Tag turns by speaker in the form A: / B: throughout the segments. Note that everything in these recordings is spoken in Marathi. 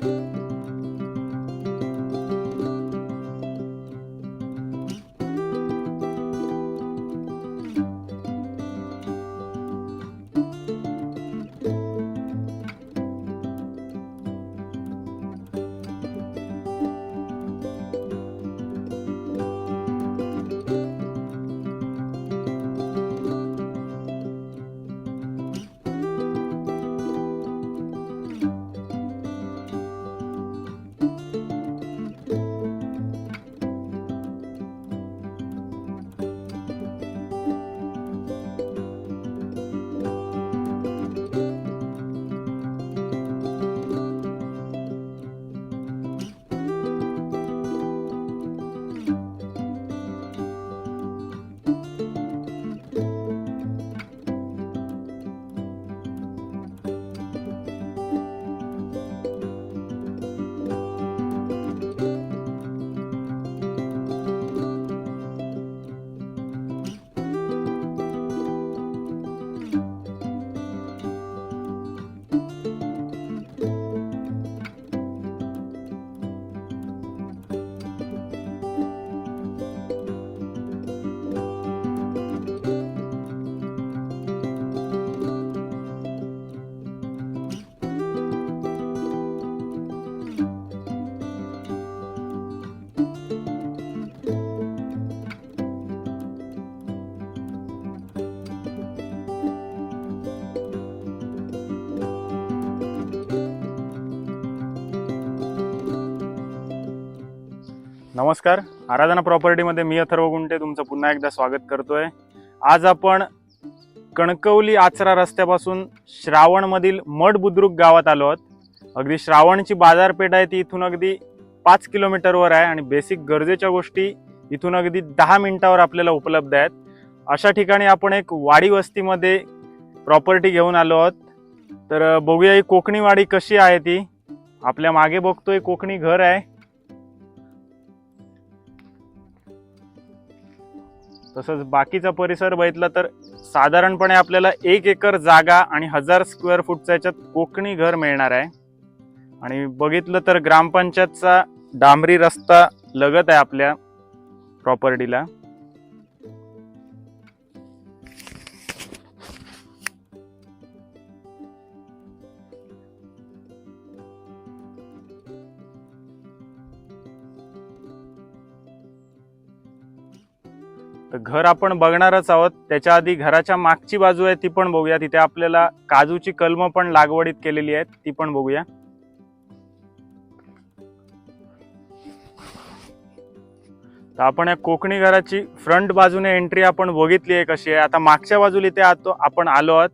A: Thank you. नमस्कार. आराधना प्रॉपर्टीमध्ये मी अथर्व गुंटे तुमचं पुन्हा एकदा स्वागत करतोय. आज आपण कणकवली आचरा रस्त्यापासून श्रावणमधील मठ बुद्रुक गावात आलो आहोत. अगदी श्रावणची बाजारपेठ आहे ती इथून अगदी पाच किलोमीटरवर आहे आणि बेसिक गरजेच्या गोष्टी इथून अगदी दहा मिनिटावर आपल्याला उपलब्ध आहेत. अशा ठिकाणी आपण एक वाडी वस्तीमध्ये प्रॉपर्टी घेऊन आलो आहोत. तर बघूया ही कोकणी वाडी कशी आहे ती. आपल्या मागे बघतोय कोकणी घर आहे. तसंच बाकीचा परिसर बघितला तर साधारणपणे आपल्याला एक एकर जागा आणि हजार स्क्वेअर फूटचा याच्यात कोकणी घर मिळणार आहे. आणि बघितलं तर ग्रामपंचायतचा डांबरी रस्ता लगत आहे आपल्या प्रॉपर्टीला तर घर आपण बघणारच आहोत. त्याच्या आधी घराच्या मागची बाजू आहे ती पण बघूया. तिथे आपल्याला काजूची कलम पण लागवडीत केलेली आहेत ती पण बघूया. तर आपण या कोकणी घराची फ्रंट बाजूने एंट्री आपण बघितली आहे कशी आहे. आता मागच्या बाजूला इथे आतो आपण आलो आहोत.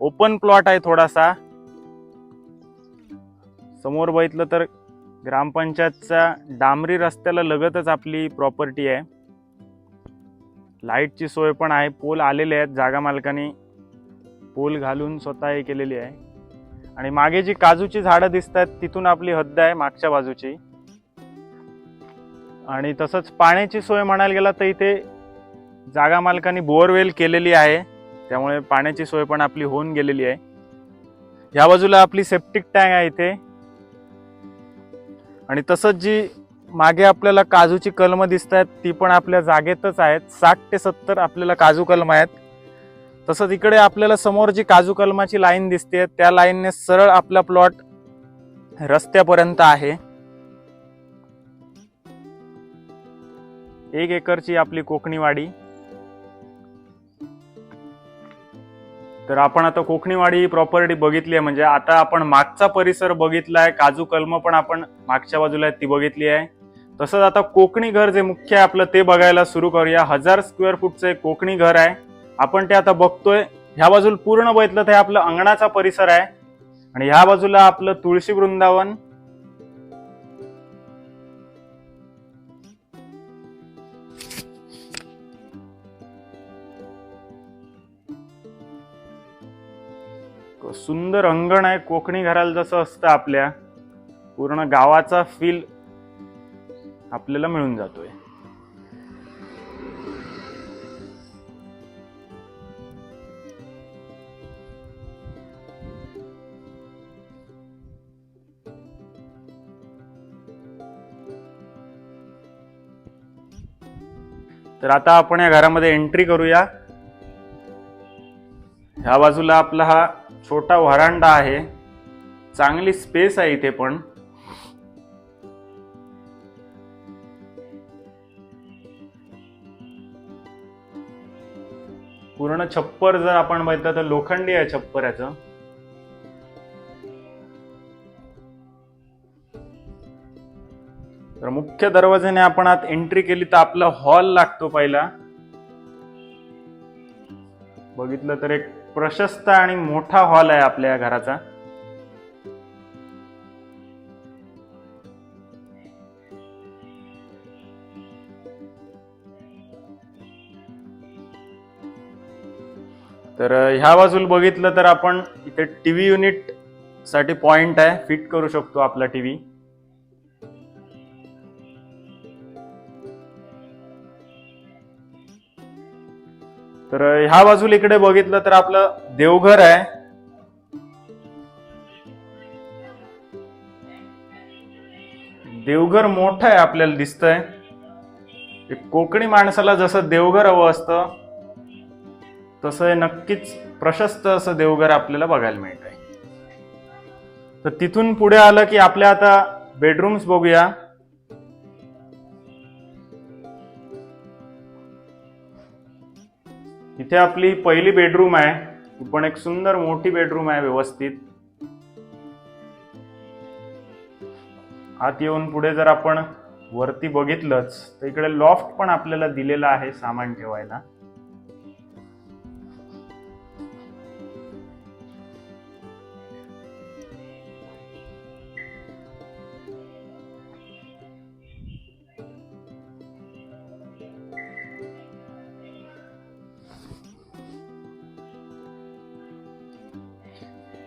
A: ओपन प्लॉट आहे थोडासा. समोर बघितलं तर ग्रामपंचायतच्या डांबरी रस्त्याला लगतच आपली प्रॉपर्टी आहे. लाईटची सोय पण आहे. पोल आलेले आहेत जागा मालकाने. पोल घालून स्वतः हे केलेली आहे. आणि मागे जी काजूची झाडं दिसत आहेत तिथून आपली हद्द आहे मागच्या बाजूची. आणि तसंच पाण्याची सोय म्हणायला गेला तर इथे जागा मालकाने बोअरवेल केलेली आहे. त्यामुळे पाण्याची सोय पण आपली होऊन गेलेली आहे. ह्या बाजूला आपली सेप्टिक टँक आहे इथे. आणि तसंच जी मागे आपल्याला काजूची कलमं दिसत आहेत ती पण आपल्या जागेतच आहेत. साठ ते सत्तर आपल्याला काजू कलम आहेत. तसंच इकडे आपल्याला समोर जी काजू कलमाची लाईन दिसते त्या लाईनने सरळ आपला प्लॉट रस्त्यापर्यंत आहे. एक एकरची आपली कोकणीवाडी तर आपण आता कोकणीवाडी ही प्रॉपर्टी बघितली आहे. म्हणजे आता आपण मागचा परिसर बघितला आहे काजू कलम पण आपण मागच्या बाजूला ती बघितली आहे. तसंच आता कोकणी घर जे मुख्य आहे आपलं ते बघायला सुरू करूया. हजार स्क्वेअर फूटचं एक कोकणी घर आहे. आपण ते आता बघतोय. ह्या बाजूला पूर्ण बघितलं तर आपलं अंगणाचा परिसर आहे. आणि ह्या बाजूला आपलं तुळशी वृंदावन. सुंदर अंगण आहे. कोकणी घराला जसं असतं आपल्या. पूर्ण गावाचा फील आपल्याला मिळून जातोय. तर आता आपण या घरामध्ये एंट्री करूया. ह्या बाजूला आपला हा छोटा व्हरांडा आहे. चांगली स्पेस आहे इथे पण. पूर्ण छप्पर जर आपण बघितलं तर लोखंडी आहे छप्पर याचं तर मुख्य दरवाजाने आपण आत एंट्री केली तर आपला हॉल लागतो पहिला. बघितलं तर एक प्रशस्त आणि मोठा हॉल आहे आपल्या या घराचा. तर ह्या बाजूला बघितलं तर आपण इथे टीव्ही युनिटसाठी पॉइंट आहे. फिट करू शकतो आपला टीव्ही. तर ह्या बाजूला इकडे बघितलं तर आपलं देवघर आहे. देवघर मोठं आहे आपल्याला दिसतंय. कोकणी माणसाला जसं देवघर हवं असतं तसं हे नक्कीच प्रशस्त असं देवघर आपल्याला बघायला मिळत आहे तर तिथून पुढे आलं की आपल्या आता बेडरूम्स बघूया. इथे आपली पहिली बेडरूम आहे. ही पण एक सुंदर मोठी बेडरूम आहे व्यवस्थित. आत येऊन पुढे जर आपण वरती बघितलंच तर इकडे लॉफ्ट पण आपल्याला दिलेला आहे सामान ठेवायला.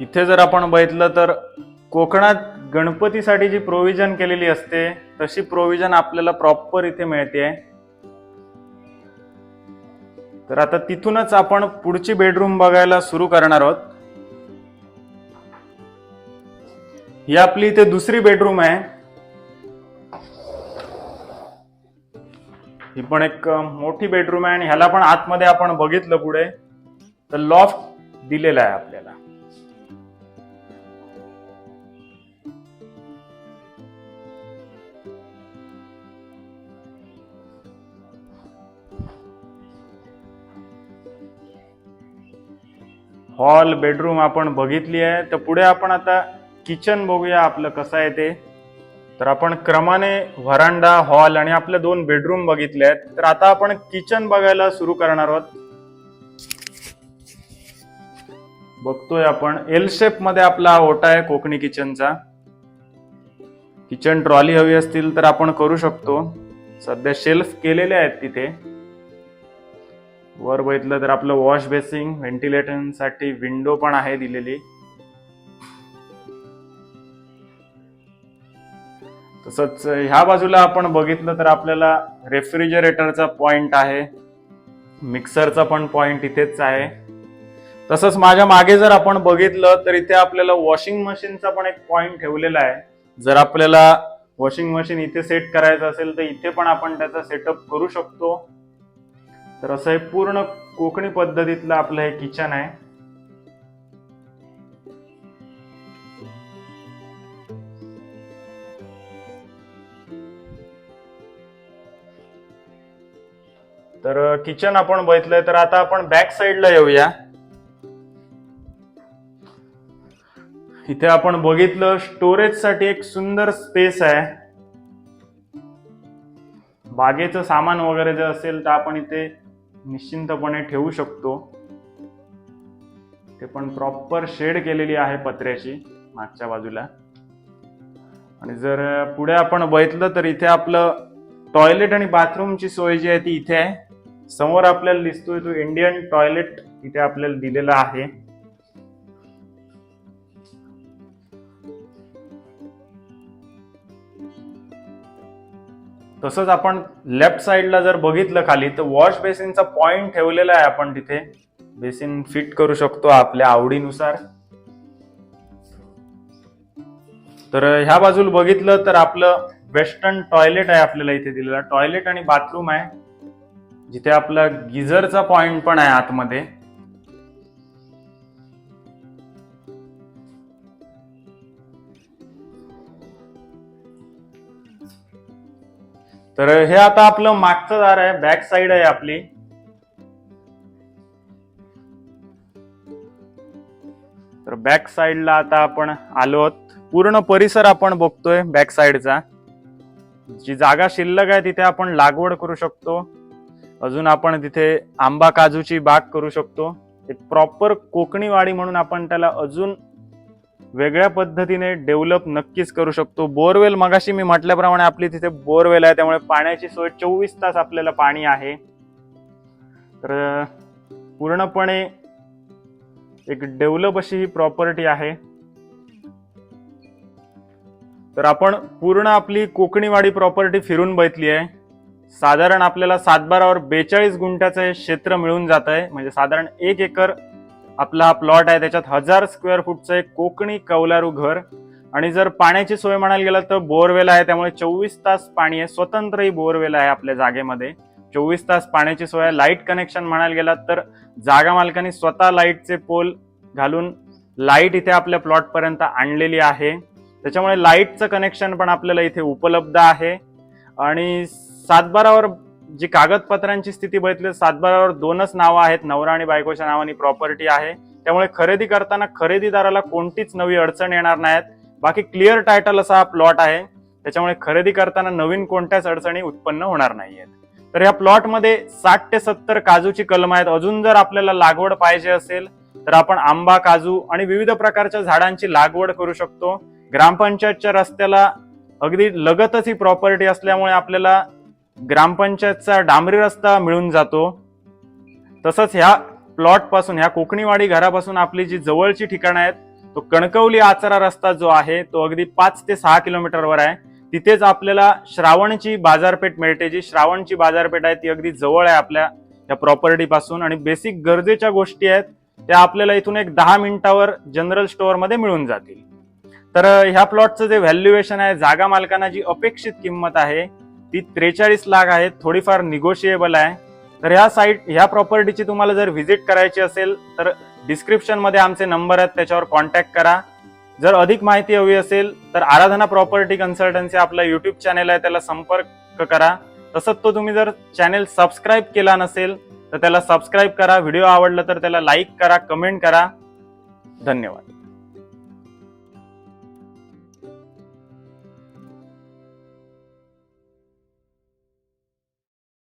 A: इथे जर आपण बघितलं तर कोकणात गणपतीसाठी जी प्रोव्हिजन केलेली असते तशी प्रोव्हिजन आपल्याला प्रॉपर इथे मिळते. तर आता तिथूनच आपण पुढची बेडरूम बघायला सुरू करणार आहोत. ही आपली इथे दुसरी बेडरूम आहे. ही पण एक मोठी बेडरूम आहे आणि ह्याला पण आतमध्ये आपण बघितलं पुढे. तर लॉफ्ट दिलेला आहे आपल्याला. हॉल बेडरूम आपण बघितली आहे. तर पुढे आपण आता किचन बघूया आपलं कसं आहे ते. तर आपण क्रमाने व्हरांडा हॉल आणि आपल्या दोन बेडरूम बघितले आहेत. तर आता आपण किचन बघायला सुरू करणार आहोत. बघतोय आपण. एल शेपमध्ये आपला ओटा आहे कोकणी किचनचा. किचन ट्रॉली हवी असतील तर आपण करू शकतो. सध्या शेल्फ केलेले आहेत तिथे. वर बघितलं तर आपलं वॉश बेसिंग व्हेंटिलेटरसाठी विंडो पण आहे दिलेली. तसंच ह्या बाजूला आपण बघितलं तर आपल्याला रेफ्रिजरेटरचा पॉइंट आहे. मिक्सरचा पण पॉइंट इथेच आहे. तसंच माझ्या मागे जर आपण बघितलं तर इथे आपल्याला वॉशिंग मशीनचा पण एक पॉइंट ठेवलेला आहे. जर आपल्याला वॉशिंग मशीन इथे सेट करायचं असेल तर इथे पण आपण त्याचा सेटअप करू शकतो. तर असं हे पूर्ण कोकणी पद्धतीतलं आपलं हे किचन आहे. तर किचन आपण बघितलंय तर आता आपण बॅक साईडला येऊया. इथे आपण बघितलं स्टोरेजसाठी एक सुंदर स्पेस आहे. बागेचं सामान वगैरे जर असेल तर आपण इथे निश्चिंतपणे ठेवू शकतो. ते पण प्रॉपर शेड केलेली आहे पत्र्याची मागच्या बाजूला. आणि जर पुढे आपण बघितलं तर इथे आपलं टॉयलेट आणि बाथरूमची सोय जी आहे ती इथे आहे. समोर आपल्याला दिसतोय तो इंडियन टॉयलेट इथे आपल्याला दिलेला आहे. तसंच आपण लेफ्ट साईडला जर बघितलं खाली तर वॉश बेसिनचा पॉइंट ठेवलेला आहे आपण तिथे. बेसिन फिट करू शकतो आपल्या आवडीनुसार. तर ह्या बाजूला बघितलं तर आपलं वेस्टर्न टॉयलेट आहे आपल्याला इथे दिलेला. टॉयलेट आणि बाथरूम आहे. जिथे आपला गिझरचा पॉइंट पण आहे आतमध्ये. तर हे आता आपलं मागचं दार आहे बॅक साईड आहे आपली. तर बॅक साईडला आता आपण आलो आहोत पूर्ण परिसर आपण बघतोय बॅक साईडचा जी जागा शिल्लक आहे तिथे आपण लागवड करू शकतो. अजून आपण तिथे आंबा काजूची बाग करू शकतो. एक प्रॉपर कोकणी वाडी म्हणून आपण त्याला अजून वेगळ्या पद्धतीने डेव्हलप नक्कीच करू शकतो. बोरवेल मगाशी मी म्हटल्याप्रमाणे आपली तिथे बोरवेल आहे त्यामुळे पाण्याची सोय चोवीस तास आपल्याला पाणी आहे. तर पूर्णपणे एक डेव्हलप अशी ही प्रॉपर्टी आहे. तर आपण पूर्ण आपली कोकणीवाडी प्रॉपर्टी फिरून बघितली आहे. साधारण आपल्याला सातबारावर बेचाळीस गुंठ्याचं हे क्षेत्र मिळून जात आहे म्हणजे साधारण एक एकर आपला हा प्लॉट आहे त्याच्यात हजार स्क्वेअर फूटचं एक कोकणी कौलारू घर. आणि जर पाण्याची सोय म्हणायला गेलं तर बोरवेल आहे त्यामुळे चोवीस तास पाणी आहे स्वतंत्रही बोअरवेल बोरवेल आहे आपल्या जागेमध्ये. चोवीस तास पाण्याची सोय आहे लाइट कनेक्शन म्हणायला गेलात तर जागा मालकाने स्वतः लाईटचे पोल घालून लाइट इथे आपल्या प्लॉटपर्यंत आणलेली आहे. त्याच्यामुळे लाईटचं कनेक्शन पण आपल्याला इथे उपलब्ध आहे. आणि सातबारावर जी कागदपत्रांची स्थिती बघितली सातबारावर दोनच नावं आहेत. नवरा आणि बायकोच्या नावाने प्रॉपर्टी आहे. त्यामुळे खरेदी करताना खरेदीदाराला कोणतीच नवी अडचण येणार नाहीत. बाकी क्लिअर टायटल असा हा प्लॉट आहे. त्याच्यामुळे खरेदी करताना नवीन कोणत्याच अडचणी उत्पन्न होणार नाहीयेत. तर या प्लॉटमध्ये साठ ते सत्तर काजूची कलम आहेत. अजून जर आपल्याला लागवड पाहिजे असेल तर आपण आंबा काजू आणि विविध प्रकारच्या झाडांची लागवड करू शकतो. ग्रामपंचायतच्या रस्त्याला अगदी लगतच ही प्रॉपर्टी असल्यामुळे आपल्याला ग्रामपंचायतचा डांबरी रस्ता मिळून जातो. तसंच ह्या प्लॉटपासून ह्या कोकणीवाडी घरापासून आपली जी जवळची ठिकाणं आहेत तो कणकवली आचरा रस्ता जो आहे तो अगदी पाच ते सहा किलोमीटरवर आहे. तिथेच आपल्याला श्रावणची बाजारपेठ मिळते जी श्रावणची बाजारपेठ आहे ती अगदी जवळ आहे आपल्या या प्रॉपर्टी पासून. आणि बेसिक गरजेच्या गोष्टी आहेत त्या आपल्याला इथून एक दहा मिनिटावर जनरल स्टोअरमध्ये मिळून जातील. तर ह्या प्लॉटचं जे व्हॅल्युएशन आहे जागा मालकांना जी अपेक्षित किंमत आहे ती त्रेचाळीस लाख आहे थोडीफार निगोशिएबल आहे. तर ह्या साईट ह्या प्रॉपर्टीची तुम्हाला जर व्हिजिट करायची असेल तर डिस्क्रिप्शनमध्ये आमचे नंबर आहेत त्याच्यावर कॉन्टॅक्ट करा. जर अधिक माहिती हवी असेल तर आराधना प्रॉपर्टी कन्सल्टन्सी आपला यूट्यूब चॅनेल आहे त्याला संपर्क करा. तसंच तो तुम्ही जर चॅनेल सबस्क्राईब केला नसेल तर त्याला सबस्क्राईब करा. व्हिडिओ आवडला तर त्याला लाईक करा कमेंट करा. धन्यवाद.